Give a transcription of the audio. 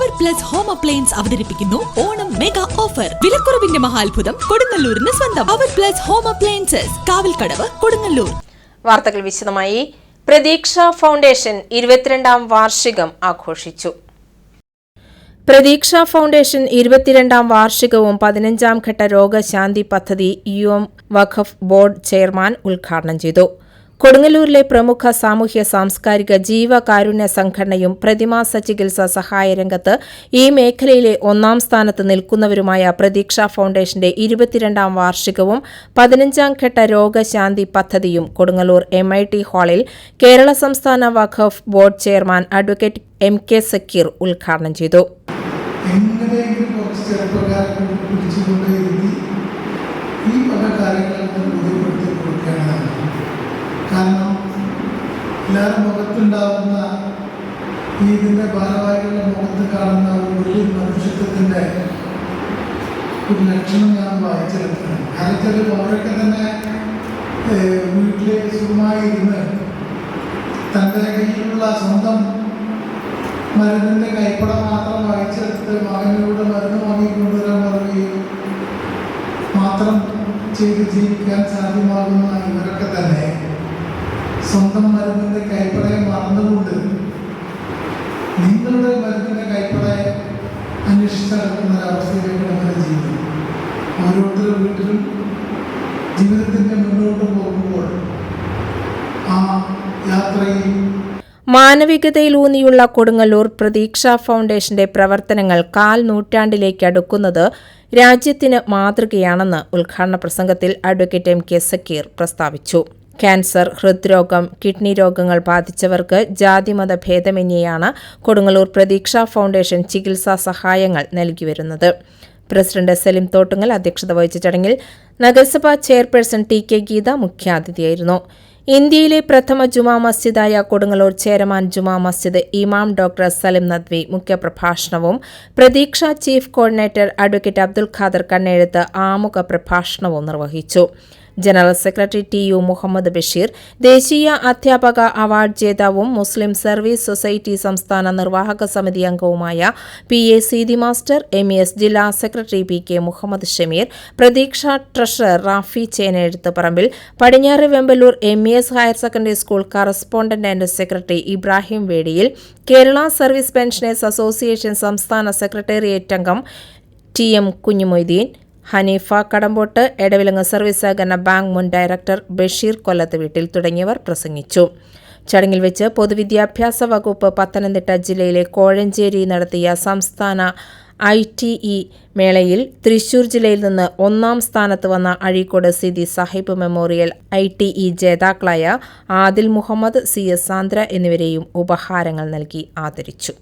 Power plus home appliance അവതരിപ്പിക്കുന്നു Onam mega offer വിലക്കുറവിന്റെ മഹാത്ഭുതം കൊടുങ്ങല്ലൂരിന് സ്വന്തം. Power plus home appliances Kavalkadavu Kodungallur. വാർത്തകൾ വിശദമായി. പ്രതീക്ഷ ഫൗണ്ടേഷൻ ഇരുപത്തിരണ്ടാം വാർഷികം ആഘോഷിച്ചു. പ്രതീക്ഷ ഫൗണ്ടേഷൻ ഇരുപത്തിരണ്ടാം വാർഷികവും പതിനഞ്ചാം ഘട്ട രോഗശാന്തി പദ്ധതി U M Waqf board chairman ഉദ്ഘാടനം ചെയ്തു. കൊടുങ്ങല്ലൂരിലെ പ്രമുഖ സാമൂഹ്യ സാംസ്കാരിക ജീവകാരുണ്യ സംഘടനയും പ്രതിമാസ ചികിത്സാ സഹായ രംഗത്ത് ഈ മേഖലയിലെ ഒന്നാം സ്ഥാനത്ത് നിൽക്കുന്നവരുമായ പ്രതീക്ഷ ഫൗണ്ടേഷന്റെ ഇരുപത്തിരണ്ടാം വാർഷികവും പതിനഞ്ചാം ഘട്ട രോഗശാന്തി പദ്ധതിയും കൊടുങ്ങല്ലൂർ എം ഐ ടി ഹാളിൽ കേരള സംസ്ഥാന Waqf board chairman advocate M K Zakir ഉദ്ഘാടനം ചെയ്തു. എങ്ങനെയെങ്കിലും കുറച്ച് ചെറുപ്പക്കാരെ കൊണ്ട് കാരണം എല്ലാവരും മുഖത്തുണ്ടാവുന്ന ഈ ഇതിന്റെ ഭാരവാഹികളുടെ മുഖത്ത് കാണുന്ന ഒരു വലിയ മനുഷ്യത്വത്തിന്റെ ഒരു ലക്ഷണം ഞാൻ വായിച്ചെടുക്കണം കാരണം വെച്ചാൽ അവരൊക്കെ തന്നെ വീട്ടിലെ സുഖമായി ഇരുന്ന് തന്റെ കയ്യിലുള്ള സ്വന്തം മരുന്നിന്റെ കൈപ്പട മാത്രം വായിച്ചെടുത്ത് മകനിലൂടെ മരുന്ന് വാങ്ങിക്കൊണ്ടുവരാൻ പറയുകയും മാത്രം ചെയ്ത് ജീവിക്കാൻ സാധ്യമാകുന്ന ഇവരൊക്കെ തന്നെ. സ്വന്തം മരുന്നിന്റെ കൈപ്പടയെ മറന്നുകൊണ്ട് നിങ്ങളുടെ മരുന്നിന്റെ കൈപ്പടയെ അന്വേഷിച്ച് നടക്കുന്ന ഒരവസ്ഥയിലേക്ക് നമ്മുടെ ജീവിതം ഓരോരുത്തരുടെ വീട്ടിലും ജീവിതത്തിന്റെ മുന്നോട്ട് പോകുമ്പോൾ ആ യാത്രയിൽ മാനവികതയിലൂന്നിയുള്ള കൊടുങ്ങല്ലൂർ പ്രതീക്ഷ ഫൗണ്ടേഷന്റെ പ്രവർത്തനങ്ങൾ കാൽ നൂറ്റാണ്ടിലേക്ക് അടുക്കുന്നത് രാജ്യത്തിന് മാതൃകയാണെന്ന് ഉദ്ഘാടന പ്രസംഗത്തിൽ അഡ്വക്കേറ്റ് എം കെ സക്കീർ പ്രസ്താവിച്ചു. ക്യാൻസർ ഹൃദ്രോഗം കിഡ്നി രോഗങ്ങൾ ബാധിച്ചവർക്ക് ജാതിമത ഭേദമന്യെയാണ് കൊടുങ്ങല്ലൂർ പ്രതീക്ഷ ഫൗണ്ടേഷൻ ചികിത്സാ സഹായങ്ങൾ നൽകിവരുന്നത്. പ്രസിഡന്റ് സലിം തോട്ടുങ്ങൽ അധ്യക്ഷത വഹിച്ച ചടങ്ങിൽ നഗരസഭാ ചെയർപേഴ്സൺ ടി കെ ഗീത മുഖ്യാതിഥിയായിരുന്നു. ഇന്ത്യയിലെ പ്രഥമ ജുമാ മസ്ജിദായ കൊടുങ്ങല്ലൂർ ചേരമാൻ ജുമാ മസ്ജിദ് ഇമാം doctor Salim Nadvi മുഖ്യപ്രഭാഷണവും Pratheeksha chief coordinator advocate Abdul Khader Kannezhuth ആമുഖ പ്രഭാഷണവും നിർവഹിച്ചു. General secretary T U Muhammad Basheer ദേശീയ അധ്യാപക അവാർഡ് ജേതാവും മുസ്ലിം സർവീസ് സൊസൈറ്റി സംസ്ഥാന നിർവാഹക സമിതി അംഗവുമായ P A Seethi master M S ജില്ലാ secretary P K Muhammad Shameer Pratheeksha treasurer Rafi Chenezhuthu പറമ്പിൽ പടിഞ്ഞാറ് Vemballur M E S higher secondary school correspondent and secretary Ibrahim വേടിയിൽ Kerala service pensioners association സംസ്ഥാന secretariat അംഗം T M Kunjumoideen Haneefa Kadambott Edavilangu service സഹകരണ bank മുൻ director Basheer കൊല്ലത്ത് വീട്ടിൽ തുടങ്ങിയവർ പ്രസംഗിച്ചു. ചടങ്ങിൽ വെച്ച് പൊതുവിദ്യാഭ്യാസ വകുപ്പ് പത്തനംതിട്ട ജില്ലയിലെ കോഴഞ്ചേരി നടത്തിയ സംസ്ഥാന ഐ ടി ഇ മേളയിൽ തൃശൂർ ജില്ലയിൽ നിന്ന് ഒന്നാം സ്ഥാനത്ത് വന്ന Azhikode Sidi Sahib memorial I T E ജേതാക്കളായ ആദിൽ മുഹമ്മദ് സി എസ് സാന്ദ്ര എന്നിവരെയും ഉപഹാരങ്ങൾ നൽകി ആദരിച്ചു.